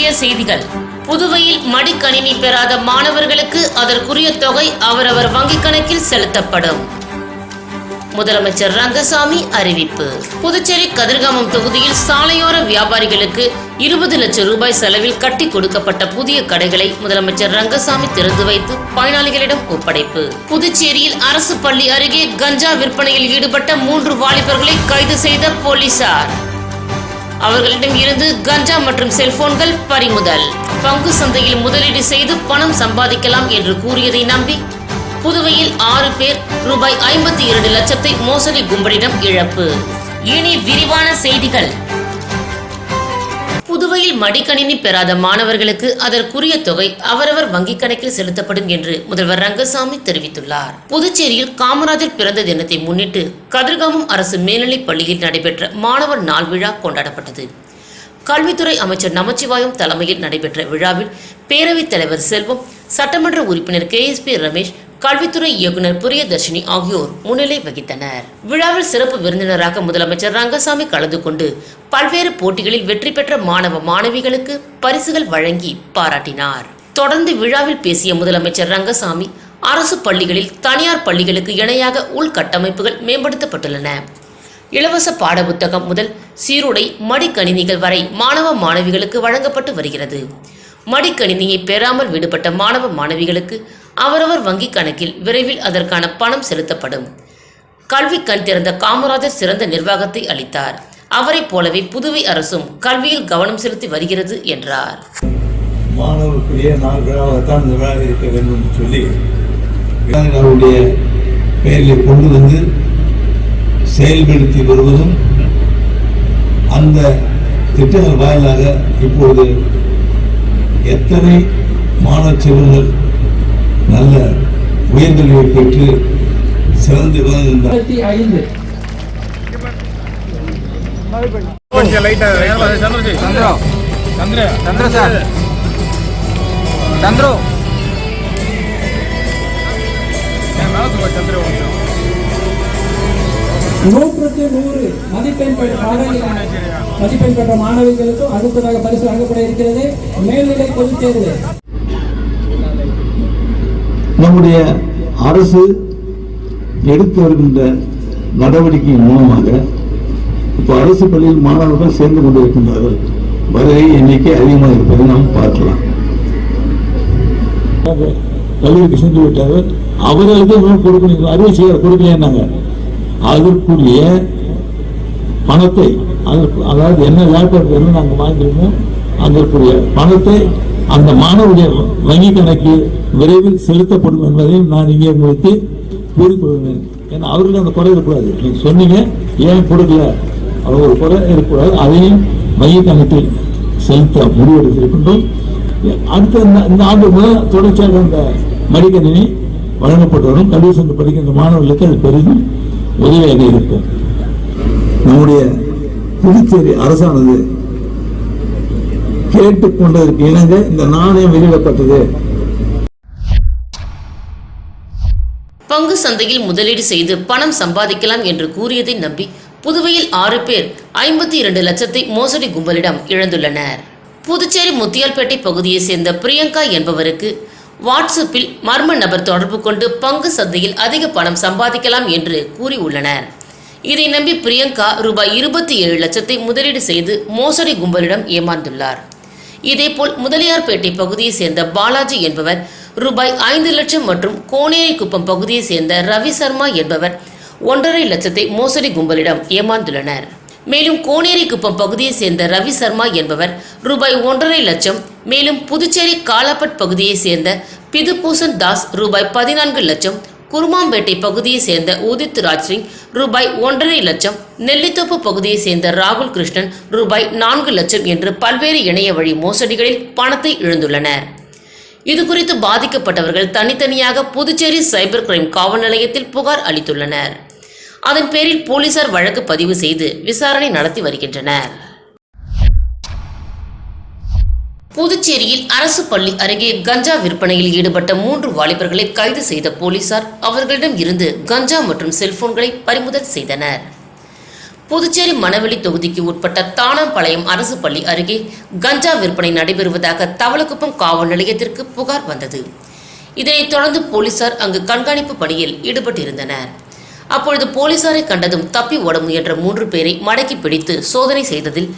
முக்கிய செய்திகள். புதுவையில் மடிக்கணினி பெறாத மாணவர்களுக்கு அதற்குரிய தொகை அவரவர் வங்கிக் கணக்கில் செலுத்தப்படும். முதலமைச்சர் ரங்கசாமி அறிவிப்பு. புதுச்சேரி கதிர்காமம் தொகுதியில் சாலையோர வியாபாரிகளுக்கு இருபது லட்சம் ரூபாய் செலவில் கட்டி கொடுக்கப்பட்ட புதிய கடைகளை முதலமைச்சர் ரங்கசாமி திறந்து வைத்து பயனாளிகளிடம் ஒப்படைப்பு. புதுச்சேரியில் அரசு பள்ளி அருகே கஞ்சா விற்பனையில் ஈடுபட்ட மூன்று வாலிபர்களை கைது செய்த போலீசார். அவர்களிடம் இருந்து கஞ்சா மற்றும் செல்போன்கள் பறிமுதல். பங்கு சந்தையில் முதலீடு செய்து பணம் சம்பாதிக்கலாம் என்று கூறியதை நம்பி புதுவையில் ஆறு பேர் ரூபாய் ஐம்பத்தி இரண்டு லட்சத்தை மோசடி கும்பலிடம் இழப்பு. இனி விரிவான செய்திகள். புதுவையில் மடிக்கணினி பெறாத மாணவர்களுக்கு அதற்குரிய தொகை அவரவர் வங்கிக் கணக்கில் செலுத்தப்படும் என்று முதல்வர் ரங்கசாமி தெரிவித்துள்ளார். புதுச்சேரியில் காமராஜர் பிறந்த தினத்தை முன்னிட்டு கதிர்காமம் அரசு மேல்நிலைப் பள்ளியில் நடைபெற்ற மாணவர் நாள் விழா கொண்டாடப்பட்டது. கல்வித்துறை அமைச்சர் நமச்சிவாயம் தலைமையில் நடைபெற்ற விழாவில் பேரவைத் தலைவர் செல்வம் சட்டமன்ற உறுப்பினர் கே எஸ் பி ரமேஷ் கல்வித்துறை இயக்குனர் பிரியதர்ஷினி ஆகியோர் முன்னிலை வகித்தனர். விழாவில் சிறப்பு விருந்தினராக முதலமைச்சர் ரங்கசாமி கலந்து கொண்டு பல்வேறு போட்டிகளில் வெற்றி பெற்ற மாணவ மாணவிகளுக்கு பரிசுகள் வழங்கி பாராட்டினார். தொடர்ந்து விழாவில் பேசிய முதலமைச்சர் ரங்கசாமி அரசு பள்ளிகளில் தனியார் பள்ளிகளுக்கு இணையாக உள்கட்டமைப்புகள் மேம்படுத்தப்பட்டுள்ளன. இலவச பாடப்புத்தகம் முதல் சீருடை மடிக்கணினிகள் வரை மாணவ மாணவிகளுக்கு வழங்கப்பட்டு வருகிறது. மடிக்கணினியை பெறாமல் விடுபட்ட மாணவ மாணவிகளுக்கு அவரவர் வங்கிக் கணக்கில் விரைவில் அதற்கான பணம் செலுத்தப்படும். கல்வி கண் திறந்த காமராஜர் சிறந்த நிர்வாகத்தை அளித்தார். அவரைப் போலவே புதுவை அரசும் கல்வியில் கவனம் செலுத்தி வருகிறது என்றார். மாணவர்களுடைய நாள் விழாவாகத்தான் இருக்க வேண்டும் என்று சொல்லி அவருடைய பெயரில் கொண்டு வந்து செயல்படுத்தி வருவதும் அந்த திட்டங்கள் வாயிலாக இப்பொழுது எத்தனை மாணவ செல்வங்கள் நல்ல உயர்கல்வியை பெற்று சிறந்து விளங்குகின்ற இருபத்தி ஐந்து. கொஞ்சம் லைட்டா சந்திர சந்திர. நூற்றுக்கு நூறு மதிப்பெண் பெற்ற மதிப்பெண் பெற்ற மாணவிகளுக்கும் அடுத்ததாக பரிசு வழங்கப்பட இருக்கிறது. மேல்நிலை பொதுத் தேர்வு. நம்முடைய அரசு எடுத்து வருகின்ற நடவடிக்கையின் மூலமாக இப்போ அரசு பள்ளியில் மாணவர்கள் சேர்ந்து கொண்டிருக்கின்றார்கள். வருகை எண்ணிக்கை அதிகமாக இருப்பதை நாம் பார்க்கலாம். கல்லூரிக்கு சென்று விட்டார்கள். அவர்களுக்கு கொடுக்கணும். அறுவை செய்ய கொடுக்கலைன்னாங்க. அதற்குரிய பணத்தை அதற்கு அதாவது என்ன லேப்டாப் என்ன நாங்கள் வாங்கியிருக்கோம் அதற்குரிய பணத்தை அந்த மாணவருடைய வங்கி கணக்கு விரைவில் செலுத்தப்படும் என்பதையும் நான் இங்கே உங்களுக்கு கூறிக்கொள்வேன் ஏன்னா அவருக்கு அந்த குறை இருக்கக்கூடாது. நீங்கள் சொன்னீங்க ஏன் கொடுக்கல? அவங்க ஒரு குறை இருக்கக்கூடாது. அதையும் வங்கி கணக்கில் செலுத்த முடிவெடுத்திருக்கின்றோம். அடுத்த இந்த- இந்த ஆண்டு முதல் தொடர்ச்சியாக அந்த மடிக்கணினி வழங்கப்பட்டு வரும். கல்வி சென்று படிக்கின்ற மாணவர்களுக்கு அது பெரிதும் உதவியாக இருக்கும். நம்முடைய புதுச்சேரி அரசானது கேட்டுக்கொண்டதற்கு இணங்க இந்த நாணயம் வெளியிடப்பட்டது. பங்கு சந்தையில் முதலீடு செய்து பணம் சம்பாதிக்கலாம் என்று கூறியதை நம்பி புதுவையில் ஆறு பேர் ஐம்பத்தி இரண்டு லட்சத்தை மோசடி கும்பலிடம் இழந்துள்ளனர். புதுச்சேரி முத்தியால்பேட்டை பகுதியை சேர்ந்த பிரியங்கா என்பவருக்கு வாட்ஸ்அப்பில் மர்ம நபர் தொடர்பு கொண்டு பங்கு சந்தையில் அதிக பணம் சம்பாதிக்கலாம் என்று கூறியுள்ளனர். இதை நம்பி பிரியங்கா ரூபாய் இருபத்தி ஏழு லட்சத்தை முதலீடு செய்து மோசடி கும்பலிடம் ஏமாந்துள்ளார். இதேபோல் முதலியார்பேட்டை பகுதியைச் சேர்ந்த பாலாஜி என்பவர் ரூபாய் ஐந்து லட்சம் மற்றும் கோனேரிக்குப்பம் பகுதியைச் சேர்ந்த ரவி சர்மா என்பவர் ஒன்றரை லட்சத்தை மோசடி கும்பலிடம் ஏமாந்துள்ளனர். மேலும் கோனேரிக்குப்பம் பகுதியைச் சேர்ந்த ரவி சர்மா என்பவர் ரூபாய் ஒன்றரை லட்சம் மேலும் புதுச்சேரி காலாப்பட் பகுதியைச் சேர்ந்த பிதுபூசன் தாஸ் ரூபாய் பதினான்கு லட்சம் குருமாம்பேட்டை பகுதியைச் சேர்ந்த உதித் ராஜ்சிங் ரூபாய் ஒன்றரை லட்சம் நெல்லித்தோப்பு பகுதியைச் சேர்ந்த ராகுல் கிருஷ்ணன் ரூபாய் நான்கு லட்சம் என்று பல்வேறு இணைய வழி மோசடிகளில் பணத்தை இழந்துள்ளனர். இதுகுறித்து பாதிக்கப்பட்டவர்கள் தனித்தனியாக புதுச்சேரி சைபர் கிரைம் காவல் நிலையத்தில் புகார் அளித்துள்ளனர். அதன் பேரில் போலீசார் வழக்கு பதிவு செய்து விசாரணை நடத்தி வருகின்றனர். புதுச்சேரியில் அரசு பள்ளி அருகே கஞ்சா விற்பனையில் ஈடுபட்ட மூன்று வாலிபர்களை கைது செய்த போலீசார் அவர்களிடம் இருந்து கஞ்சா மற்றும் செல்போன்களை பறிமுதல் செய்தனர். புதுச்சேரி மணவெளி தொகுதிக்கு உட்பட்ட தானாம்பாளையம் அரசு பள்ளி அருகே கஞ்சா விற்பனை நடைபெறுவதாக தவளக்குப்பம் காவல் நிலையத்திற்கு புகார் வந்தது. இதனைத் தொடர்ந்து போலீசார் அங்கு கண்காணிப்பு பணியில் ஈடுபட்டிருந்தனர். அப்பொழுது போலீசாரை கண்டதும் தப்பி ஓட முயன்ற மூன்று பேரை மடக்கி பிடித்து சோதனை செய்ததில்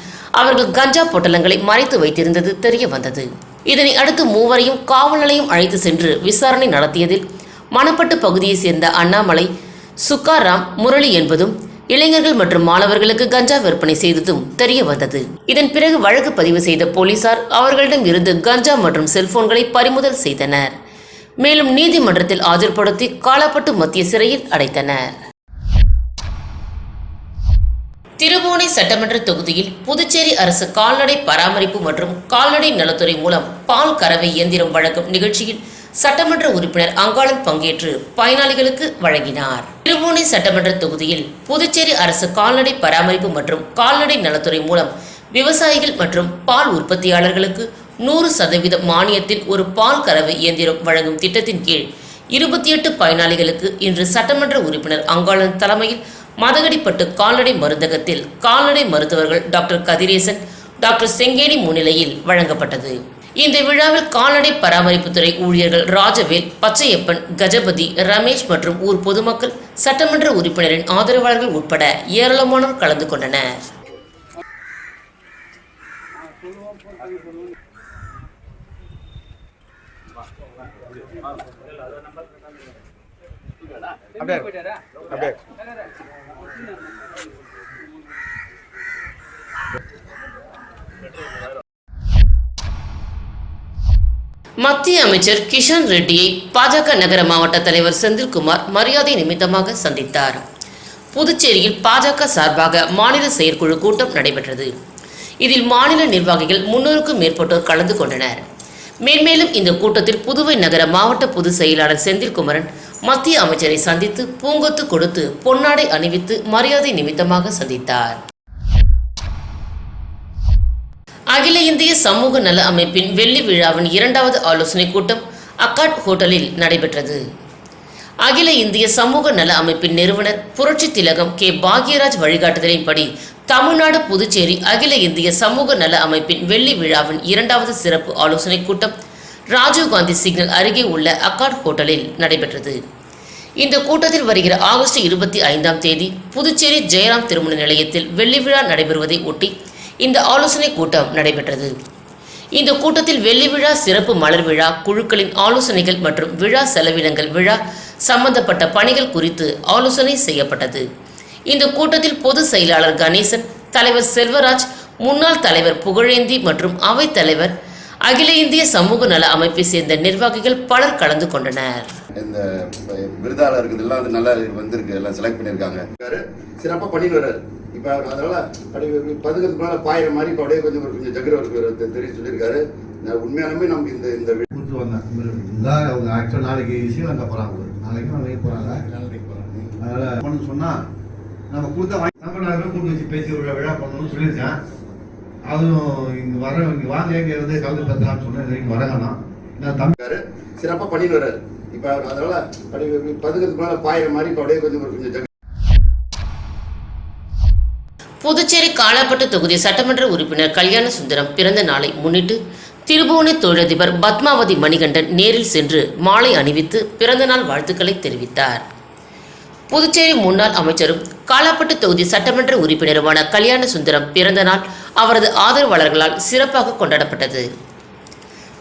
அவர்கள் கஞ்சா பொட்டலங்களை மறைத்து வைத்திருந்தது தெரிய வந்தது. இதனை அடுத்து மூவரையும் காவல் நிலையம் அழைத்து சென்று விசாரணை நடத்தியதில் மணப்பட்டு பகுதியைச் சேர்ந்த அண்ணாமலை சுக்காராம் முரளி என்பதும் இளைஞர்கள் மற்றும் மாணவர்களுக்கு கஞ்சா விற்பனை செய்ததும் தெரிய வந்தது. இதன் பிறகு வழக்கு பதிவு செய்த போலீசார் அவர்களிடம் இருந்து கஞ்சா மற்றும் செல்போன்களை பறிமுதல் செய்தனர். மேலும் நீதிமன்றத்தில் ஆஜர்படுத்தி காலப்பட்டு மத்திய சிறையில் அடைத்தனர். திருபுவனை சட்டமன்ற தொகுதியில் புதுச்சேரி அரசு கால்நடை பராமரிப்பு மற்றும் கால்நடை நலத்துறை மூலம் பால் கறவை இயந்திரம் வழங்கும் நிகழ்ச்சியில் சட்டமன்ற உறுப்பினர் அங்காளன் பங்கேற்று பயனாளிகளுக்கு வழங்கினார். திருபுவனை சட்டமன்ற தொகுதியில் புதுச்சேரி அரசு கால்நடை பராமரிப்பு மற்றும் கால்நடை நலத்துறை மூலம் விவசாயிகள் மற்றும் பால் உற்பத்தியாளர்களுக்கு நூறு சதவீத மானியத்தில் ஒரு பால் கறவை இயந்திரம் வழங்கும் திட்டத்தின் கீழ் இருபத்தி எட்டு பயனாளிகளுக்கு இன்று சட்டமன்ற உறுப்பினர் அங்காளன் தலைமையில் மதகடிப்பட்டு கால்நடை மருந்தகத்தில் கால்நடை மருத்துவர்கள் டாக்டர் கதிரேசன் டாக்டர் செங்கேடி முன்னிலையில் வழங்கப்பட்டது. இந்த விழாவில் கால்நடை பராமரிப்புத்துறை ஊழியர்கள் ராஜவேல் பச்சையப்பன் கஜபதி ரமேஷ் மற்றும் ஊர் பொதுமக்கள் சட்டமன்ற உறுப்பினரின் ஆதரவாளர்கள் உட்பட ஏராளமானோர் கலந்து கொண்டனர். அப்படியே அப்படியே மத்திய அமைச்சர் கிஷன் ரெட்டியை பாஜக நகர மாவட்ட தலைவர் செந்தில்குமார் மரியாதை நிமித்தமாக சந்தித்தார். புதுச்சேரியில் பாஜக சார்பாக மாநில செயற்குழு கூட்டம் நடைபெற்றது. இதில் மாநில நிர்வாகிகள் முன்னூறுக்கும் மேற்பட்டோர் கலந்து கொண்டனர். மேன்மேலும் இந்த கூட்டத்தில் புதுவை நகர மாவட்ட பொதுச் செயலாளர் செந்தில்குமரன் மத்திய அமைச்சரை சந்தித்து பூங்கொத்து கொடுத்து பொன்னாடை அணிவித்து மரியாதை நிமித்தமாக சந்தித்தார். அகில இந்திய சமூக நல அமைப்பின் வெள்ளி விழாவின் இரண்டாவது ஆலோசனை கூட்டம் அக்காட் ஹோட்டலில் நடைபெற்றது. அகில இந்திய சமூக நல அமைப்பின் நிறுவனர் புரட்சி திலகம் கே. பாக்யராஜ் வழிகாட்டுதலின்படி தமிழ்நாடு புதுச்சேரி அகில இந்திய சமூக நல அமைப்பின் வெள்ளி விழாவின் இரண்டாவது சிறப்பு ஆலோசனை கூட்டம் ராஜீவ்காந்தி சிக்னல் அருகே உள்ள அக்காட் ஹோட்டலில் நடைபெற்றது. இந்த கூட்டத்தில் வருகிற ஆகஸ்ட் இருபத்தி ஐந்தாம் தேதி புதுச்சேரி ஜெயராம் திருமண நிலையத்தில் வெள்ளி விழா நடைபெறுவதை ஒட்டி இந்த ஆலோசனை கூட்டம் நடைபெற்றது. இந்த கூட்டத்தில் வெள்ளி விழா சிறப்பு மலர் விழா குழுக்களின் ஆலோசனைகள் மற்றும் விழா செலவினங்கள் விழா சம்பந்தப்பட்ட பணிகள் குறித்து ஆலோசனை செய்யப்பட்டது. இந்த கூட்டத்தில் பொதுச் செயலாளர் கணேசன் தலைவர் செல்வராஜ் முன்னாள் தலைவர் புகழேந்தி மற்றும் அவைத் தலைவர் அகில இந்திய சமூக நல அமைப்பை சேர்ந்த நிர்வாகிகள் பலர் கலந்து கொண்டனர். இந்த விருதாளர்கள் எல்லாம் அது நல்லா வந்திருக்கு எல்லாம் செலக்ட் பண்ணியிருக்காங்க. சிறப்பாக பண்ணிட்டு வர்றாரு. இப்போ அதனால அப்படி பதுக்கிறதுக்கு மேலே பாயிற மாதிரி இப்போ அப்படியே கொஞ்சம் கொஞ்சம் ஜகர் தெரிய சொல்லியிருக்காரு. உண்மையாலுமே நமக்கு இந்த இந்த வி- கொடுத்து வந்தேன் இந்த அவங்க ஆக்சுவல் நாளைக்கு ஸ்ரீலங்கா போகிறாங்க நாளைக்கு நாளைக்கு போகிறாங்க அதனால் பண்ணு சொன்னால் நம்ம கொடுத்த வாங்கி தமிழ்நாடு கூட்டு வச்சு பேசி ஒரு விழா பண்ணணும்னு சொல்லியிருக்கேன். அதுவும் இங்கே வர இங்கே வாங்க இங்கே இருந்து கலந்து பேசலாம்னு சொன்னேன். இங்கே நான் தமிழ் சிறப்பாக பண்ணிட்டு வர்றாரு. இப்போ அதனால அப்படி பதுக்கிறதுக்கு மேலே பாயிற மாதிரி இப்போ அப்படியே கொஞ்சம் கொஞ்சம் புதுச்சேரி காலாப்பட்டு தொகுதி சட்டமன்ற உறுப்பினர் கல்யாண சுந்தரம் பிறந்த நாளை முன்னிட்டு திருபுவனை தொழிலதிபர் பத்மாவதி மணிகண்டன் நேரில் சென்று மாலை அணிவித்து பிறந்தநாள் வாழ்த்துக்களை தெரிவித்தார். புதுச்சேரி முன்னாள் அமைச்சரும் காலாப்பட்டு தொகுதி சட்டமன்ற உறுப்பினருமான கல்யாண சுந்தரம் பிறந்தநாள் அவரது ஆதரவாளர்களால் சிறப்பாக கொண்டாடப்பட்டது.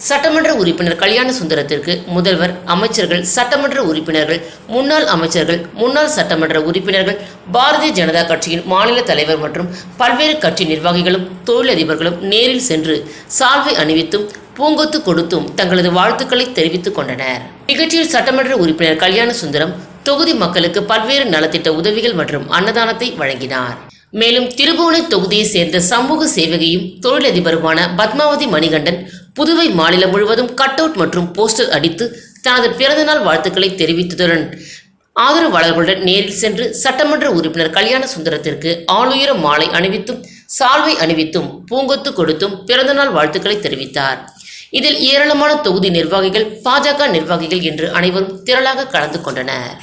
சட்டமன்ற உறுப்பினர் கல்யாண சுந்தரத்திற்கு முதல்வர் அமைச்சர்கள் சட்டமன்ற உறுப்பினர்கள் முன்னாள் அமைச்சர்கள் முன்னாள் சட்டமன்ற உறுப்பினர்கள் பாரதிய ஜனதா கட்சியின் மாநில தலைவர் மற்றும் பல்வேறு கட்சி நிர்வாகிகளும் தொழிலதிபர்களும் நேரில் சென்று சால்வை அணிவித்தும் பூங்கொத்து கொடுத்தும் தங்களது வாழ்த்துக்களை தெரிவித்துக் கொண்டனர். நிகழ்ச்சியில் சட்டமன்ற உறுப்பினர் கல்யாண சுந்தரம் தொகுதி மக்களுக்கு பல்வேறு நலத்திட்ட உதவிகள் மற்றும் அன்னதானத்தை வழங்கினார். மேலும் திருபுவனை தொகுதியைச் சேர்ந்த சமூக சேவகியும் தொழிலதிபருமான பத்மாவதி மணிகண்டன் புதுவை மாநிலம் முழுவதும் கட் அவுட் மற்றும் போஸ்டர் அடித்து தனது பிறந்தநாள் வாழ்த்துக்களை தெரிவித்ததுடன் ஆதரவாளர்களுடன் நேரில் சென்று சட்டமன்ற உறுப்பினர் கல்யாண சுந்தரத்திற்கு ஆளுயர மாலை அணிவித்தும் சால்வை அணிவித்தும் பூங்கொத்து கொடுத்தும் பிறந்தநாள் வாழ்த்துக்களை தெரிவித்தார். இதில் ஏராளமான தொகுதி நிர்வாகிகள் பாஜக நிர்வாகிகள் என்று அனைவரும் திரளாக கலந்து கொண்டனர்.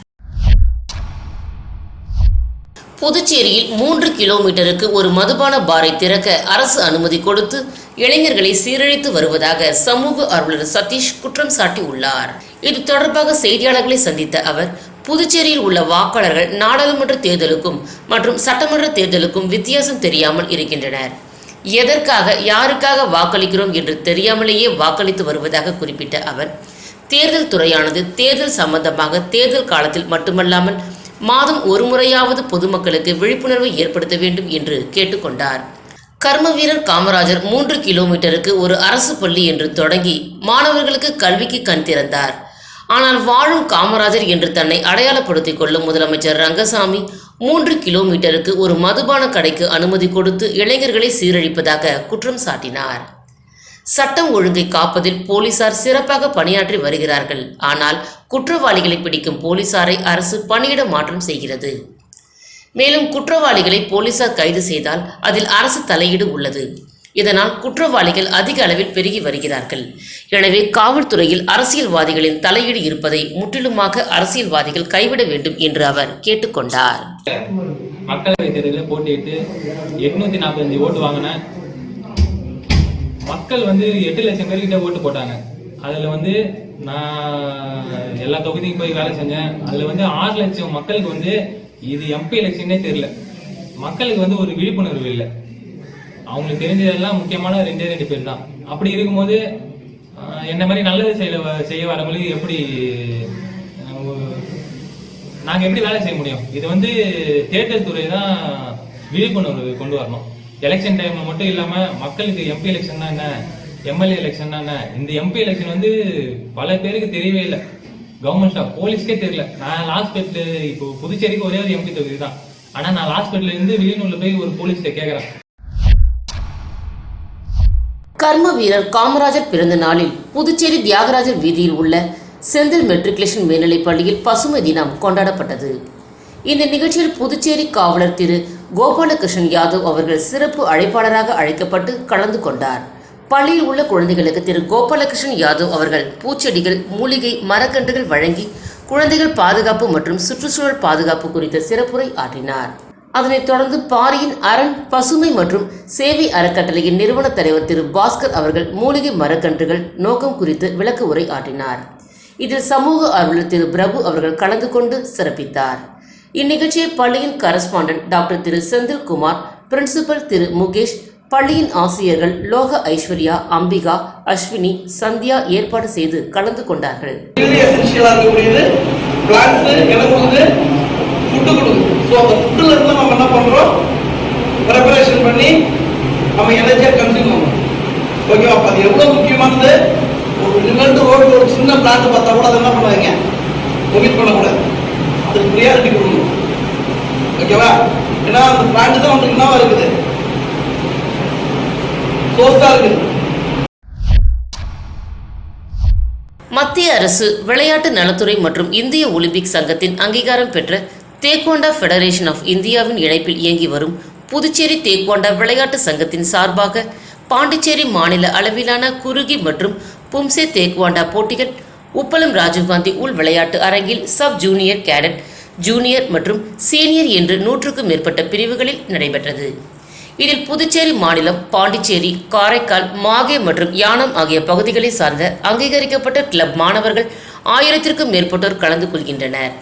புதுச்சேரியில் மூன்று கிலோமீட்டருக்கு ஒரு மதுபான பாரை திறக்க அரசு அனுமதி கொடுத்து இளைஞர்களை சீரழித்து வருவதாக சமூக ஆர்வலர் சதீஷ் குற்றம் சாட்டியுள்ளார். இது தொடர்பாக செய்தியாளர்களை சந்தித்த அவர் புதுச்சேரியில் உள்ள வாக்காளர்கள் நாடாளுமன்ற தேர்தலுக்கும் மற்றும் சட்டமன்ற தேர்தலுக்கும் வித்தியாசம் தெரியாமல் இருக்கின்றனர். எதற்காக யாருக்காக வாக்களிக்கிறோம் என்று தெரியாமலேயே வாக்களித்து வருவதாக குறிப்பிட்ட அவர் தேர்தல் துறையானது தேர்தல் சம்பந்தமாக தேர்தல் காலத்தில் மட்டுமல்லாமல் மாதம் ஒரு முறையாவது பொதுமக்களுக்கு விழிப்புணர்வை ஏற்படுத்த வேண்டும் என்று கேட்டுக்கொண்டார். கர்ம வீரர் காமராஜர் மூன்று கிலோமீட்டருக்கு ஒரு அரசு பள்ளி என்று தொடங்கி மாணவர்களுக்கு கல்விக்கு கண் திறந்தார். ஆனால் வாழும் காமராஜர் என்று தன்னை அடையாளப்படுத்திக் கொள்ளும் முதலமைச்சர் ரங்கசாமி மூன்று கிலோமீட்டருக்கு ஒரு மதுபான கடைக்கு அனுமதி கொடுத்து இளைஞர்களை சீரழிப்பதாக குற்றம் சாட்டினார். சட்டம் ஒழுங்கை காப்பதில் போலீசார் சிறப்பாக பணியாற்றி வருகிறார்கள். ஆனால் குற்றவாளிகளை பிடிக்கும் போலீசாரை அரசு பணியிட மாற்றம் செய்கிறது. மேலும் குற்றவாளிகளை போலீசார் கைது செய்தால் அதில் அரசு தலையீடு உள்ளது. இதனால் குற்றவாளிகள் அதிக அளவில் பெருகி வருகிறார்கள். எனவே காவல்துறையில் அரசியல்வாதிகளின் தலையீடு இருப்பதை முற்றிலுமாக அரசியல்வாதிகள் கைவிட வேண்டும் என்று அவர் கேட்டுக்கொண்டார். மக்களவை தேர்தலில் போட்டியிட்டு எட்நூத்தி நாற்பத்தஞ்சு ஓட்டு வாங்கின மக்கள் வந்து எட்டு லட்சம் பேர்கிட்ட ஓட்டு போட்டாங்க. அதில் வந்து நான் எல்லா தொகுதிக்கும் போய் வேலை செஞ்சேன். அதில் வந்து ஆறு லட்சம் மக்களுக்கு வந்து இது எம்பி எலெக்ஷனே தெரியல. மக்களுக்கு வந்து ஒரு விழிப்புணர்வு இல்லை. அவங்களுக்கு தெரிஞ்சதெல்லாம் முக்கியமான ரெண்டே ரெண்டு பேர் தான். அப்படி இருக்கும்போது என்ன மாதிரி நல்லது செய்ய செய்ய வரவங்களுக்கு எப்படி நாங்கள் எப்படி வேலை செய்ய முடியும்? இது வந்து தேர்தல் துறை தான் விழிப்புணர்வு கொண்டு வரணும். எலெக்ஷன் டைம்ல மட்டும் இல்லாம மக்களுக்கு எம்பி எலெக்ஷன் என்ன? எம்எல்ஏ எலெக்ஷன் என்ன? இந்த எம்பி எலெக்ஷன் வந்து பல பேருக்கு தெரியவே இல்லை. கவர்மெண்ட் ஸ்டாஃப் போலீஸ்க்கே தெரியல. நான் லாஸ்பேட்ல இப்போ புதுச்சேரிக்கு ஒரே ஒரு எம்பி தொகுதி தான். ஆனா நான் லாஸ்பேட்ல இருந்து வெளியூர்ல போய் ஒரு போலீஸ்கிட்ட கேட்கறேன் கர்ம வீரர் காமராஜர் பிறந்த நாளில் புதுச்சேரி தியாகராஜர் வீதியில் உள்ள செந்தில் மெட்ரிகுலேஷன் மேல்நிலைப் பள்ளியில் பசுமை தினம் கொண்டாடப்பட்டது. இந்த நிகழ்ச்சியில் புதுச்சேரி காவலர் திரு கோபாலகிருஷ்ணன் யாதவ் அவர்கள் சிறப்பு அழைப்பாளராக அழைக்கப்பட்டு கலந்து கொண்டார். பள்ளியில் உள்ள குழந்தைகளுக்கு திரு கோபாலகிருஷ்ணன் யாதவ் அவர்கள் பூச்செடிகள் மூலிகை மரக்கன்றுகள் வழங்கி குழந்தைகள் பாதுகாப்பு மற்றும் சுற்றுச்சூழல் பாதுகாப்பு குறித்த சிறப்புரை ஆற்றினார். அதனைத் தொடர்ந்து பாரியின் அரண் பசுமை மற்றும் சேவை அறக்கட்டளையின் நிறுவன தலைவர் திரு பாஸ்கர் அவர்கள் மூலிகை மரக்கன்றுகள் நோக்கம் குறித்து விளக்க உரை ஆற்றினார். இதில் சமூக ஆர்வலர் திரு பிரபு அவர்கள் கலந்து கொண்டு சிறப்பித்தார். இந்நிகழ்ச்சியை பள்ளியின் correspondent doctor Thiru Senthilkumar principal Thiru Mukesh பள்ளியின் ஆசிரியர்கள் லோக ஐஸ்வர்யா அம்பிகா அஸ்வினி சந்தியா ஏற்பாடு செய்து கலந்து கொண்டார்கள். நம்ம எனர்ஜியாக கன்சியூம் ஓகேவா அது எவ்வளோ முக்கியமானது? ஒரு ஒரு சின்ன பிளான்ட் பார்த்தா கூட அதை என்ன பண்ணாதீங்க? ஒமிட் பண்ணக்கூடாது. அதுக்கு ப்ரியாரிட்டி கொடுங்க ஓகேவா? ஏன்னா அந்த பிளான்ட் தான் உங்களுக்கு என்னவா இருக்குது. சோர்ஸாக இருக்குது. மத்திய அரசு விளையாட்டு நலத்துறை மற்றும் இந்திய ஒலிம்பிக் சங்கத்தின் அங்கீகாரம் பெற்ற தேக்வாண்டா ஃபெடரேஷன் ஆஃப் இந்தியாவின் இணைப்பில் இயங்கி வரும் புதுச்சேரி தேக்வாண்டா விளையாட்டு சங்கத்தின் சார்பாக பாண்டிச்சேரி மாநில அளவிலான குறுகி மற்றும் பும்சே தேக்வாண்டா போட்டிகள் உப்பளம் ராஜீவ்காந்தி உள் விளையாட்டு அரங்கில் சப் ஜூனியர் கேடட் ஜூனியர் மற்றும் சீனியர் என்று நூற்றுக்கும் மேற்பட்ட பிரிவுகளில் நடைபெற்றது. இதில் புதுச்சேரி மாநிலம் பாண்டிச்சேரி காரைக்கால் மாகே மற்றும் யானம் ஆகிய பகுதிகளை சார்ந்த அங்கீகரிக்கப்பட்ட கிளப் மாணவர்கள் ஆயிரத்திற்கும் மேற்பட்டோர் கலந்து கொள்கின்றனர்.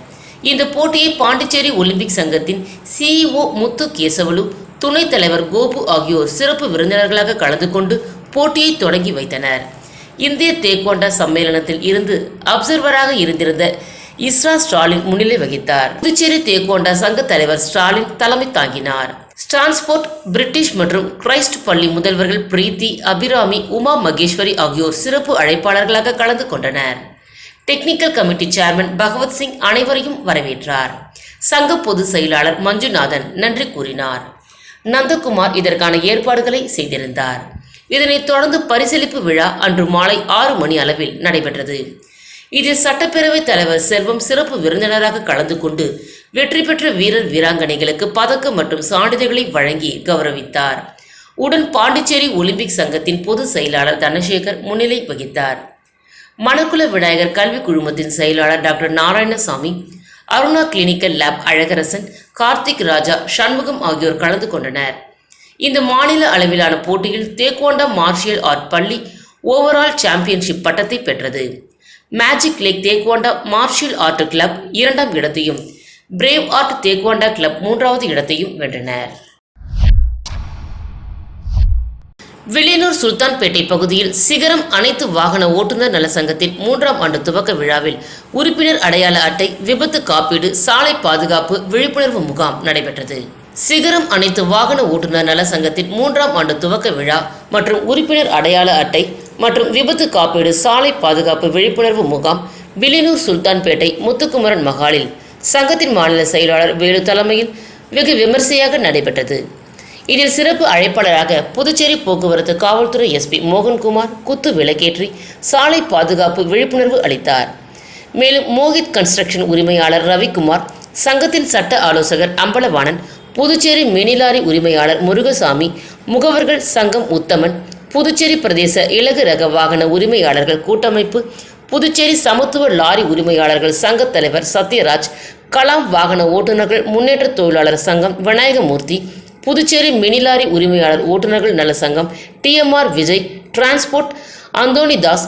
இந்த போட்டியை பாண்டிச்சேரி ஒலிம்பிக் சங்கத்தின் சிஇஓ முத்து கேசவலு துணைத் தலைவர் கோபு ஆகியோர் சிறப்பு விருந்தினர்களாக கலந்து கொண்டு போட்டியை தொடங்கி வைத்தனர். இந்திய தேக்கோண்டா சம்மேளனத்தில் இருந்து அப்சர்வராக இருந்திருந்த இஸ்ரா ஸ்டாலின் முன்னிலை வகித்தார். புதுச்சேரி தேக்கோண்டா சங்க தலைவர் ஸ்டாலின் தலைமை தாங்கினார். ஸ்டான்ஸ்போர்ட் பிரிட்டிஷ் மற்றும் கிரைஸ்ட் பள்ளி முதல்வர்கள் பிரீத்தி அபிராமி உமா மகேஸ்வரி ஆகியோர் சிறப்பு அழைப்பாளர்களாக கலந்து கொண்டனர். Technical committee chairman Bhagavath Singh அனைவரையும் வரவேற்றார். சங்க பொதுச் செயலாளர் மஞ்சுநாதன் நன்றி கூறினார். நந்தகுமார் இதற்கான ஏற்பாடுகளை செய்திருந்தார். இதனைத் தொடர்ந்து பரிசீலிப்பு விழா அன்று மாலை ஆறு மணி அளவில் நடைபெற்றது. இதில் சட்டப்பேரவைத் தலைவர் செல்வம் சிறப்பு விருந்தினராக கலந்து கொண்டு வெற்றி பெற்ற வீரர் வீராங்கனைகளுக்கு பதக்கம் மற்றும் சான்றிதழ்களை வழங்கி கௌரவித்தார். உடன் பாண்டிச்சேரி ஒலிம்பிக் சங்கத்தின் பொதுச் செயலாளர் தனசேகர் முன்னிலை வகித்தார். மணக்குல விநாயகர் கல்வி குழுமத்தின் செயலாளர் doctor Narayanasamy Aruna clinical lab Azhagarasan Karthik Raja Shanmugam ஆகியோர் கலந்து கொண்டனர். இந்த மாநில அளவிலான போட்டியில் தேக்வாண்டா மார்ஷியல் ஆர்ட் பள்ளி ஓவரால் சாம்பியன்ஷிப் பட்டத்தை பெற்றது. Magic lake taekwondo martial art club இரண்டாம் இடத்தையும் பிரேவ் ஆர்ட் தேக்வாண்டா கிளப் மூன்றாவது இடத்தையும் வென்றனர். வில்லியனூர் சுல்தான்பேட்டை பகுதியில் சிகரம் அனைத்து வாகன ஓட்டுநர் நல சங்கத்தின் மூன்றாம் ஆண்டு துவக்க விழாவில் உறுப்பினர் அடையாள அட்டை விபத்து காப்பீடு சாலை பாதுகாப்பு விழிப்புணர்வு முகாம் நடைபெற்றது. சிகரம் அனைத்து வாகன ஓட்டுநர் நல சங்கத்தின் மூன்றாம் ஆண்டு துவக்க விழா மற்றும் உறுப்பினர் அடையாள அட்டை மற்றும் விபத்து காப்பீடு சாலை பாதுகாப்பு விழிப்புணர்வு முகாம் வில்லியனூர் சுல்தான்பேட்டை முத்துக்குமரன் மகாலில். சங்கத்தின் மாநில செயலாளர் வேலு தலைமையில் வெகு விமர்சையாக நடைபெற்றது. இதில் சிறப்பு அழைப்பாளராக புதுச்சேரி போக்குவரத்து காவல்துறை எஸ்பி மோகன்குமார் குத்து விளக்கேற்றி சாலை பாதுகாப்பு விழிப்புணர்வு அளித்தார். மேலும் மோகித் கன்ஸ்ட்ரக்ஷன் உரிமையாளர் ரவிக்குமார் சங்கத்தின் சட்ட ஆலோசகர் அம்பலவாணன் புதுச்சேரி மினிலாரி உரிமையாளர் முருகசாமி முகவர்கள் சங்கம் உத்தமன் புதுச்சேரி பிரதேச இலகு ரக வாகன உரிமையாளர்கள் கூட்டமைப்பு புதுச்சேரி சமத்துவ லாரி உரிமையாளர்கள் சங்கத் தலைவர் சத்யராஜ் கலாம் வாகன ஓட்டுநர்கள் முன்னேற்ற தொழிலாளர் சங்கம் விநாயகமூர்த்தி புதுச்சேரி மினிலாரி உரிமையாளர் ஓட்டுநர்கள் நல சங்கம் டிஎம்ஆர் விஜய் டிரான்ஸ்போர்ட் அந்தோணிதாஸ்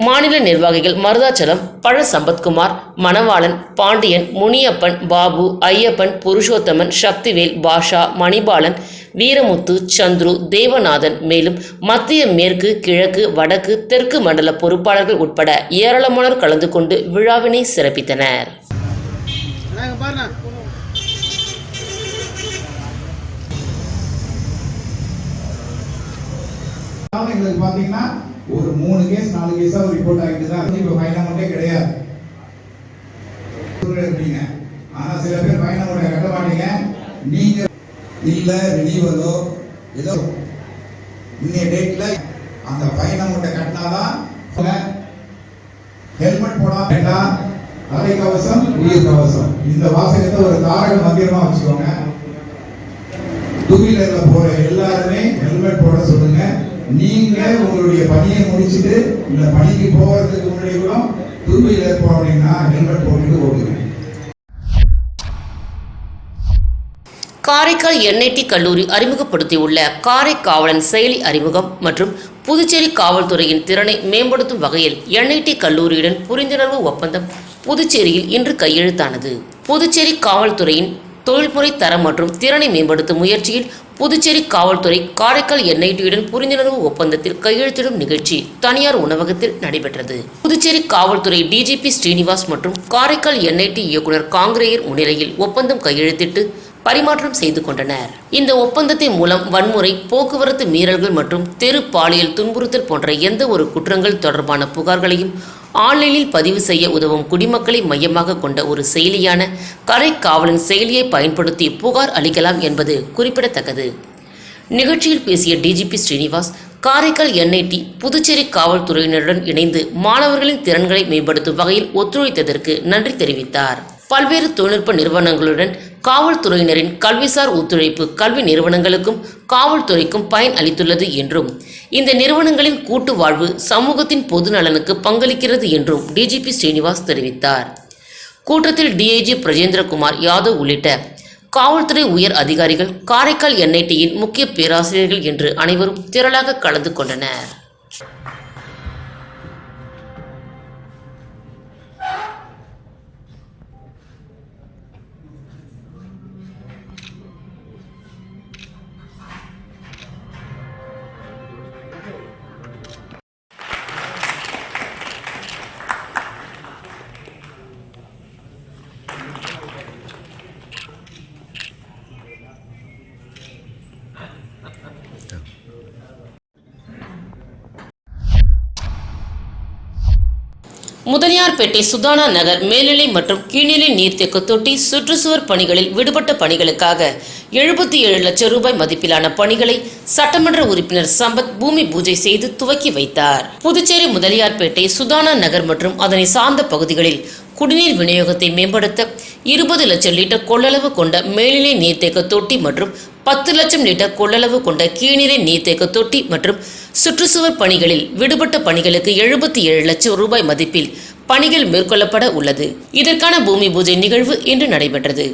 மாநில நிர்வாகிகள் மருதாச்சலம் பழ சம்பத்குமார் மணவாளன் பாண்டியன் முனியப்பன் பாபு ஐயப்பன் புருஷோத்தமன் சக்திவேல் பாஷா மணிபாலன் வீரமுத்து சந்துரு தேவநாதன் மேலும் மத்திய மேற்கு கிழக்கு வடக்கு தெற்கு மண்டல பொறுப்பாளர்கள் உட்பட ஏராளமானோர் கலந்து கொண்டு விழாவினை சிறப்பித்தனர். எங்களுக்கு பாத்தீங்கன்னா ஒரு மூணு கேஸ் நாலு கேஸா ரிப்போர்ட் ஆகிட்டு தான் இருக்கு. இப்ப ஃபைன் அமௌண்ட்டே கிடையாது. ஆனா சில பேர் பயணம் கட்ட மாட்டீங்க நீங்க இல்லை ரினிவலோ ஏதோ. இன்னைய டேட்ல அந்த பயணம் அமௌண்ட்டை கட்டினாதான் ஹெல்மெட் போடாம வேண்டாம் தலை கவசம் உயிர் கவசம். இந்த வாசகத்தை ஒரு தாரக மந்திரமா வச்சுக்கோங்க. டூ வீலர்ல போற எல்லாருமே ஹெல்மெட் போட சொல்லுங்க. நீங்க உங்களுடைய பணியை முடிச்சுட்டு இந்த பணிக்கு போகிறதுக்கு முன்னாடி கூட டூ வீலர் போறீங்கன்னா ஹெல்மெட் போட்டுட்டு ஓடுங்க. காரைக்கால் என்ஐடி கல்லூரி அறிமுகப்படுத்தியுள்ள காரைக்காவலன் செயலி அறிமுகம் மற்றும் புதுச்சேரி காவல்துறையின் திறனை மேம்படுத்தும் வகையில் என்ஐடி கல்லூரியுடன் புரிந்துணர்வு ஒப்பந்தம் புதுச்சேரியில் இன்று கையெழுத்தானது. புதுச்சேரி காவல்துறையின் தொழில்முறை தரம் மற்றும் திறனை மேம்படுத்தும் முயற்சியில் புதுச்சேரி காவல்துறை காரைக்கால் என்ஐடியுடன் புரிந்துணர்வு ஒப்பந்தத்தில் கையெழுத்திடும் நிகழ்ச்சி தனியார் உணவகத்தில் நடைபெற்றது. புதுச்சேரி காவல்துறை டிஜிபி ஸ்ரீனிவாஸ் மற்றும் காரைக்கால் என்ஐடி இயக்குனர் காங்கிரேயர் முன்னிலையில் ஒப்பந்தம் கையெழுத்திட்டு பரிமாற்றம் செய்து கொண்டனர். இந்த ஒப்பந்தத்தின் மூலம் வன்முறை போக்குவரத்து மீறல்கள் மற்றும் தெரு பாலியல் துன்புறுத்தல் போன்ற எந்த ஒரு குற்றங்கள் தொடர்பான புகார்களையும் ஆன்லைனில் பதிவு செய்ய உதவும் குடிமக்களை மையமாக கொண்ட ஒரு செயலியான கரை காவலன் செயலியை பயன்படுத்தி புகார் அளிக்கலாம் என்பது குறிப்பிடத்தக்கது. நிகழ்ச்சியில் பேசிய டிஜிபி ஸ்ரீனிவாஸ் காரைக்கால் என்ஐடி புதுச்சேரி காவல்துறையினருடன் இணைந்து மாணவர்களின் திறன்களை மேம்படுத்தும் வகையில் ஒத்துழைத்ததற்கு நன்றி தெரிவித்தார். பல்வேறு தொழில்நுட்ப நிறுவனங்களுடன் காவல்துறையினரின் கல்விசார் ஒத்துழைப்பு கல்வி நிறுவனங்களுக்கும் காவல்துறைக்கும் பயன் அளித்துள்ளது என்றும் இந்த நிறுவனங்களின் கூட்டு வாழ்வு சமூகத்தின் பொது நலனுக்கு பங்களிக்கிறது என்றும் டிஜிபி ஸ்ரீனிவாஸ் தெரிவித்தார். கூட்டத்தில் டிஐஜி பிரஜேந்திரகுமார் யாதவ் உள்ளிட்ட காவல்துறை உயர் அதிகாரிகள் காரைக்கால் என்ஐடியின் முக்கிய பேராசிரியர்கள் என்று அனைவரும் திரளாக கலந்து கொண்டனர். மன்னார்பேட்டை சுதானா நகர் மேல்நிலை மற்றும் கீழ்நிலை நீர்த்தேக்க தொட்டி சுற்றுச்சுவர் பணிகளில் விடுபட்ட பணிகளுக்காக எழுபத்தி ஏழு லட்சம் ரூபாய் மதிப்பிலான பணிகளை சட்டமன்ற உறுப்பினர் சம்பத் பூமி பூஜை செய்து துவக்கி வைத்தார். புதுச்சேரி முதலியார்பேட்டை சுதானா நகர் மற்றும் அதனை சார்ந்த பகுதிகளில் குடிநீர் விநியோகத்தை மேம்படுத்த இருபது லட்சம் லிட்டர் கொள்ளளவு கொண்ட மேல்நிலை நீர்த்தேக்க தொட்டி மற்றும் பத்து லட்சம் லிட்டர் கொள்ளளவு கொண்ட கீழ்நிலை நீர்த்தேக்க தொட்டி மற்றும் சுற்றுச்சுவர் பணிகளில் விடுபட்ட பணிகளுக்கு எழுபத்தி ஏழு லட்சம் ரூபாய் மதிப்பில் பணிகள் மேற்கொள்ளப்பட உள்ளது. இதற்கான பூமி பூஜை நிகழ்வு இன்று நடைபெற்றது.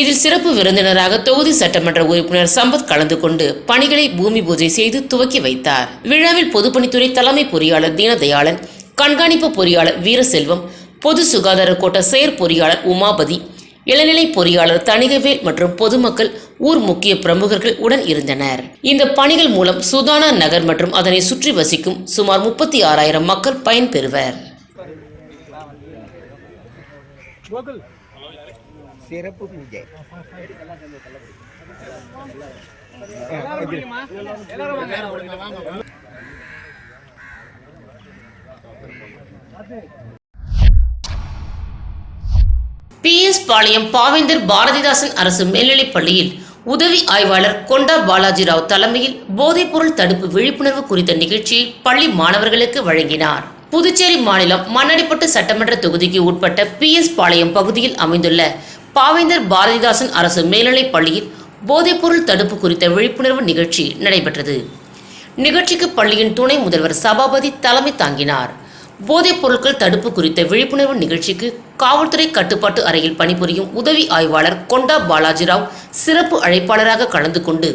இதில் சிறப்பு விருந்தினராக தொகுதி சட்டமன்ற உறுப்பினர் சம்பத் கலந்து கொண்டு பணிகளை பூமி பூஜை செய்து துவக்கி வைத்தார். விழாவில் பொதுப்பணித்துறை தலைமை பொறியாளர் தீனதயாளன் கண்காணிப்பு பொறியாளர் வீரசெல்வம் பொது சுகாதார கோட்ட செயற் பொறியாளர் உமாபதி இளநிலை பொறியாளர் தணிகவேல் மற்றும் பொதுமக்கள் ஊர் முக்கிய பிரமுகர்கள் உடன் இருந்தனர். இந்த பணிகள் மூலம் சுதானா நகர் மற்றும் அதனை சுற்றி வசிக்கும் சுமார் முப்பத்தி ஆறாயிரம் மக்கள் பயன்பெறுவர் சிறப்பு பூஜை. பி எஸ் பாளையம் பாவேந்தர் பாரதிதாசன் அரசு மேல்நிலைப் பள்ளியில் உதவி ஆய்வாளர் கொண்டா பாலாஜி ராவ் தலைமையில் போதைப்பொருள் தடுப்பு விழிப்புணர்வு குறித்த நிகழ்ச்சியை பள்ளி மாணவர்களுக்கு வழங்கினார். புதுச்சேரி மாநிலம் மண்ணடிப்பட்டு சட்டமன்ற தொகுதிக்கு உட்பட்ட பி எஸ் பாளையம் பகுதியில் அமைந்துள்ள பாவேந்தர் பாரதிதாசன் அரசு மேல்நிலைப் பள்ளியில் போதைப்பொருள் தடுப்பு குறித்த விழிப்புணர்வு நிகழ்ச்சி நடைபெற்றது. நிகழ்ச்சிக்கு பள்ளியின் துணை முதல்வர் சபாபதி தலைமை தாங்கினார். போதைப் பொருட்கள் தடுப்பு குறித்த விழிப்புணர்வு நிகழ்ச்சிக்கு காவல்துறை கட்டுப்பாட்டு அறையில் பணிபுரியும் உதவி ஆய்வாளர் கொண்டா பாலாஜிராவ் சிறப்பு அழைப்பாளராக கலந்து கொண்டு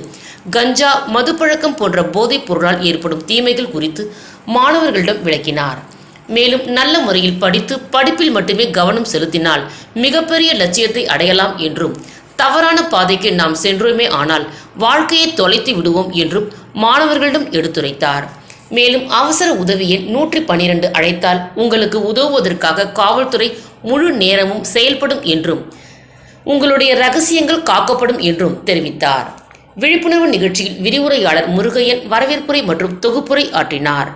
கஞ்சா மதுப்பழக்கம் போன்ற போதைப் பொருளால் ஏற்படும் தீமைகள் குறித்து மாணவர்களிடம் விளக்கினார். மேலும் நல்ல முறையில் படித்து படிப்பில் மட்டுமே கவனம் செலுத்தினால் மிகப்பெரிய லட்சியத்தை அடையலாம் என்றும் தவறான பாதைக்கு நாம் சென்றோமே ஆனால் வாழ்க்கையை தொலைத்து விடுவோம் என்றும் மாணவர்களிடம் எடுத்துரைத்தார். மேலும் அவசர உதவியை நூற்றி பன்னிரண்டு அழைத்தால் உங்களுக்கு உதவுவதற்காக காவல்துறை முழு நேரமும் செயல்படும் என்றும் உங்களுடைய ரகசியங்கள் காக்கப்படும் என்றும் தெரிவித்தார். விழிப்புணர்வு நிகழ்ச்சியில் விரிவுரையாளர் முருகையன் வரவேற்புரை மற்றும் தொகுப்புரை ஆற்றினார்.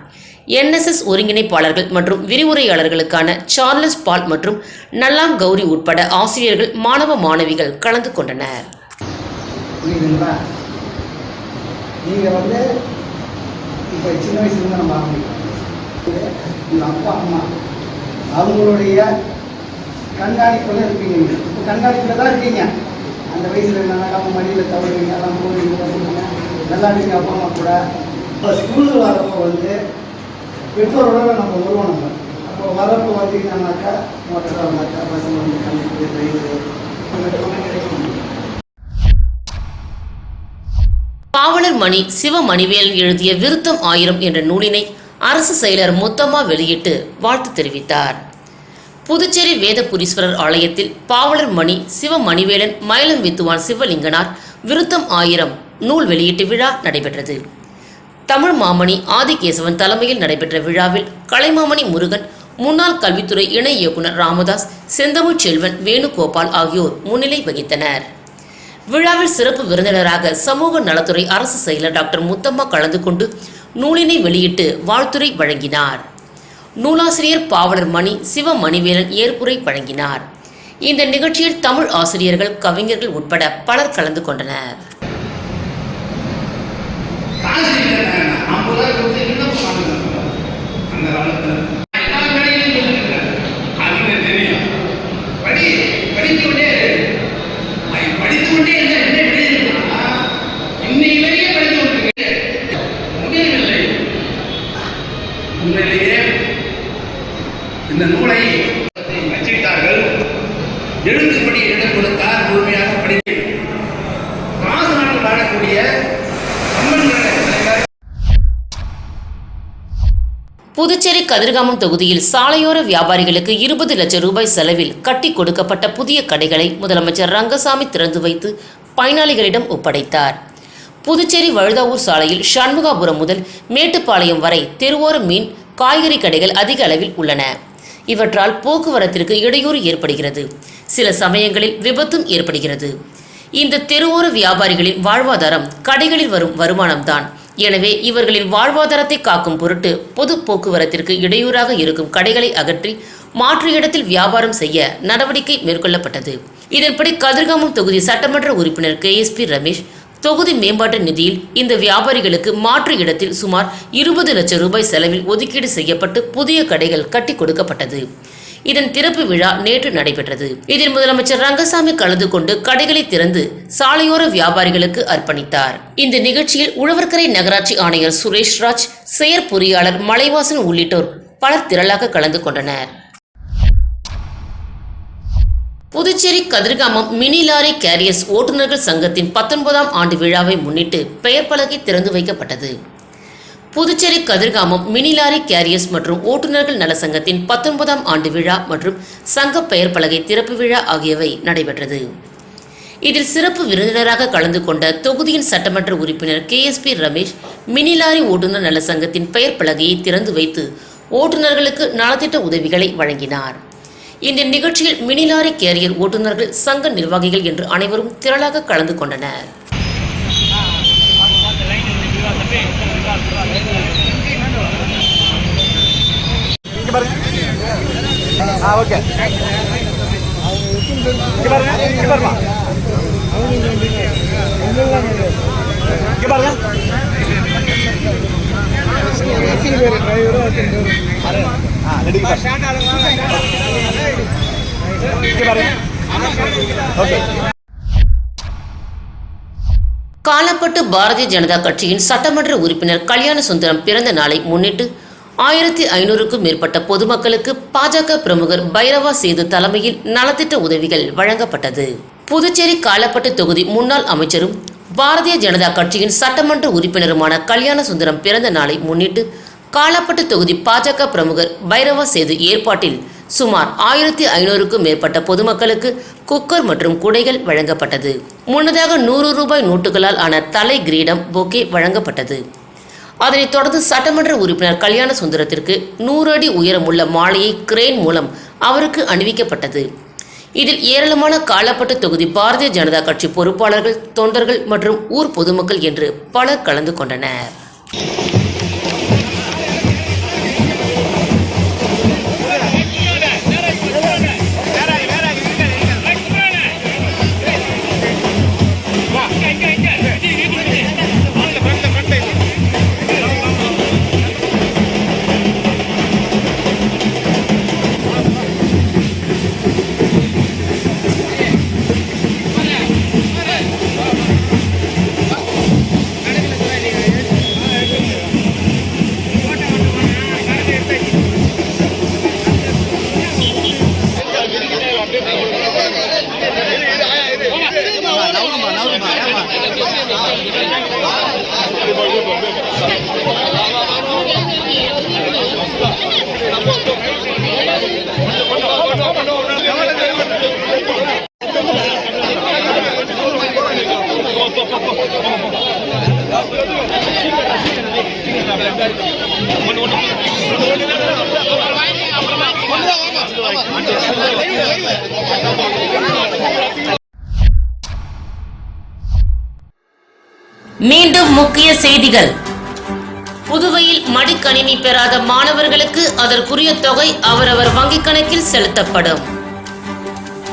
என்எஸ்எஸ் ஒருங்கிணைப்பாளர்கள் மற்றும் விரிவுரையாளர்களுக்கான சார்லஸ் பால் மற்றும் நல்லாம் கௌரி உட்பட ஆசிரியர்கள் மாணவ மாணவிகள் கலந்து கொண்டனர். இப்போ சின்ன வயசுலேருந்து நம்ம ஆரம்பிக்கிறோம். உங்கள் அப்பா அம்மா அவங்களுடைய கண்காணிப்பில் இருப்பீங்க நீங்கள் இப்போ கண்காணிப்பில் தான் இருக்கீங்க. அந்த வயசில் என்னன்னா நம்ம மடியில் தவறுவீங்க எல்லாம் போவீங்க நல்லா இருக்கீங்க அப்பா அம்மா கூட. இப்போ ஸ்கூலில் வரப்போ வந்து பெற்றோரோட நம்ம வருவோம் நம்ம. அப்போ வரப்போ பார்த்தீங்கன்னாக்கா மோட்டர் வந்தாக்கா பசங்க வந்து கண்டிப்பு மணி சிவமணிவேலன் எழுதிய விருத்தம் ஆயிரம் என்ற நூலினை அரசு செயலர் முத்தம்மா வெளியிட்டு வாழ்த்து தெரிவித்தார். புதுச்சேரி வேதபுரீஸ்வரர் ஆலயத்தில் பாவலர் மணி சிவமணிவேலன் மயிலம் வித்துவான் சிவலிங்கனார் விருத்தம் ஆயிரம் நூல் வெளியீட்டு விழா நடைபெற்றது. தமிழ் மாமணி ஆதிகேசவன் தலைமையில் நடைபெற்ற விழாவில் கலைமாமணி முருகன் முன்னாள் கல்வித்துறை இணை இயக்குனர் ராமதாஸ் செந்தமிழ் செல்வன் வேணுகோபால் ஆகியோர் முன்னிலை வகித்தனர். விழாவில் சிறப்பு விருந்தினராக சமூக நலத்துறை அரசு செயலர் டாக்டர் முத்தம்மா கலந்து கொண்டு நூலினை வெளியிட்டு வாழ்த்துரை வழங்கினார். நூலாசிரியர் பாவலர் மணி சிவமணிவேலன் ஏற்புரை வழங்கினார். இந்த நிகழ்ச்சியில் தமிழ் ஆசிரியர்கள் கவிஞர்கள் உட்பட பலர் கலந்து கொண்டனர். கதிர்காமம் தொகுதியில் சாலையோர வியாபாரிகளுக்கு இருபது லட்சம் ரூபாய் செலவில் கட்டி கொடுக்கப்பட்ட புதிய கடைகளை முதலமைச்சர் ரங்கசாமி திறந்து வைத்து பயனாளிகளிடம் ஒப்படைத்தார். புதுச்சேரி வழுதாவூர் சாலையில் சண்முகாபுரம் முதல் மேட்டுப்பாளையம் வரை தெருவோர மீன் காய்கறி கடைகள் அதிக அளவில் உள்ளன. இவற்றால் போக்குவரத்திற்கு இடையூறு ஏற்படுகிறது. சில சமயங்களில் விபத்தும் ஏற்படுகிறது. இந்த தெருவோர வியாபாரிகளின் வாழ்வாதாரம் கடைகளில் வரும் வருமானம்தான் எனவே இவர்களின் வாழ்வாதாரத்தை காக்கும் பொருட்டு பொது போக்குவரத்திற்கு இடையூறாக இருக்கும் கடைகளை அகற்றி மாற்று இடத்தில் வியாபாரம் செய்ய நடவடிக்கை மேற்கொள்ளப்பட்டது. இதன்படி கதிர்காமம் தொகுதி சட்டமன்ற உறுப்பினர் கே எஸ் பி ரமேஷ் தொகுதி மேம்பாட்டு நிதியில் இந்த வியாபாரிகளுக்கு மாற்று இடத்தில் சுமார் இருபது லட்சம் ரூபாய் செலவில் ஒதுக்கீடு செய்யப்பட்டு புதிய கடைகள் கட்டி கொடுக்கப்பட்டது. இதன் திறப்பு விழா நேற்று நடைபெற்றது. இதில் முதலமைச்சர் ரங்கசாமி கலந்து கொண்டு கடைகளை திறந்து சாலையோர வியாபாரிகளுக்கு அர்ப்பணித்தார். இந்த நிகழ்ச்சியில் உழவர்கரை நகராட்சி ஆணையர் சுரேஷ் ராஜ் செயற்பொறியாளர் மலைவாசன் உள்ளிட்டோர் பலர் திரளாக கலந்து கொண்டனர். Puducherry Kathirkamam mini lorry carriers ஓட்டுநர்கள் சங்கத்தின் பத்தொன்பதாம் ஆண்டு விழாவை முன்னிட்டு பெயர் பலகை திறந்து வைக்கப்பட்டது. Puducherry Kathirkamam mini lorry carriers மற்றும் ஓட்டுநர்கள் நல சங்கத்தின் பத்தொன்பதாம் ஆண்டு விழா மற்றும் சங்க பெயர் பலகை திறப்பு விழா ஆகியவை நடைபெற்றது. இதில் சிறப்பு விருந்தினராக கலந்து கொண்ட தொகுதியின் சட்டமன்ற உறுப்பினர் K S P Ramesh mini lorry ஓட்டுநர் நல சங்கத்தின் பெயர் பலகையை திறந்து வைத்து ஓட்டுநர்களுக்கு நலத்திட்ட உதவிகளை வழங்கினார். இந்த நிகழ்ச்சியில் மினி லாரி கேரியர் ஓட்டுநர்கள் சங்க நிர்வாகிகள் என்று அனைவரும் திரளாக கலந்து கொண்டனர் இங்க பாருங்க ஆ ஓகே பாருங்க. பாருமா இங்க பாருங்க. ஓகே காலப்பட்டு பாரதிய ஜனதா கட்சியின் சட்டமன்ற உறுப்பினர் கல்யாண சுந்தரம் பிறந்த நாளை முன்னிட்டு ஆயிரத்தி ஐநூறுக்கும் மேற்பட்ட பொதுமக்களுக்கு பாஜக பிரமுகர் பைரவா சேது தலைமையில் நலத்திட்ட உதவிகள் வழங்கப்பட்டது. புதுச்சேரி காலப்பட்டு தொகுதி முன்னாள் அமைச்சரும் பாரதிய ஜனதா கட்சியின் சட்டமன்ற உறுப்பினருமான கல்யாண சுந்தரம் பிறந்த நாளை முன்னிட்டு காலப்பட்டு தொகுதி பாஜக பிரமுகர் பைரவா சேது ஏற்பாட்டில் சுமார் ஆயிரத்தி ஐநூறுக்கும் மேற்பட்ட பொதுமக்களுக்கு குக்கர் மற்றும் குடைகள் வழங்கப்பட்டது. முன்னதாக நூறு ரூபாய் நோட்டுகளால் ஆன தலை கிரீடம் பொக்கே வழங்கப்பட்டது. அதனைத் தொடர்ந்து சட்டமன்ற உறுப்பினர் கல்யாண சுந்தரத்திற்கு நூறு அடி உயரமுள்ள மாலையை கிரேன் மூலம் அவருக்கு அணிவிக்கப்பட்டது. இதில் ஏராளமான காலப்பட்டு தொகுதி பாரதிய ஜனதா கட்சி பொறுப்பாளர்கள் தொண்டர்கள் மற்றும் ஊர் பொதுமக்கள் என்று பலர் கலந்து கொண்டனர். மீண்டும் முக்கிய செய்திகள். புதுவையில் மடிக்கணினி பெறாத மாணவர்களுக்கு அதற்குரிய தொகை அவரவர் வங்கிக் கணக்கில் செலுத்தப்படும்.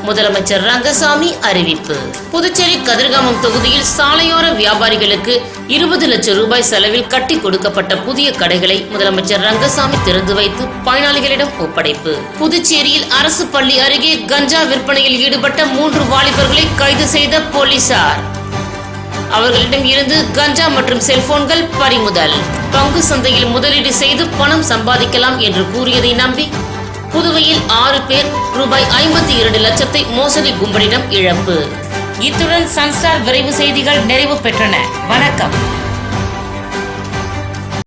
முதலமைச்சர் ரங்கசாமி அறிவிப்பு. புதுச்சேரி கதிர்காமம் தொகுதியில் சாலையோர வியாபாரிகளுக்கு இருபது லட்சம் ரூபாய் செலவில் கட்டி கொடுக்கப்பட்ட புதிய கடைகளை முதலமைச்சர் ரங்கசாமி திறந்து வைத்து பயனாளிகளிடம் ஒப்படைப்பு. புதுச்சேரியில் அரசு பள்ளி அருகே கஞ்சா விற்பனையில் ஈடுபட்ட மூன்று வாலிபர்களை கைது செய்த போலீசார். அவர்களிடம் இருந்து கஞ்சா மற்றும் செல்போன்கள் பறிமுதல். பங்கு சந்தையில் முதலீடு செய்து பணம் சம்பாதிக்கலாம் என்று கூறியதை நம்பி புதுவையில் ஆறு பேர் ரூபாய் ஐம்பத்தி இரண்டு லட்சத்தை மோசடி கும்பலிடம் இழப்பு. இத்துடன் சன்ஸ்டார் விரைவு செய்திகள் நிறைவு பெற்றன. வணக்கம்.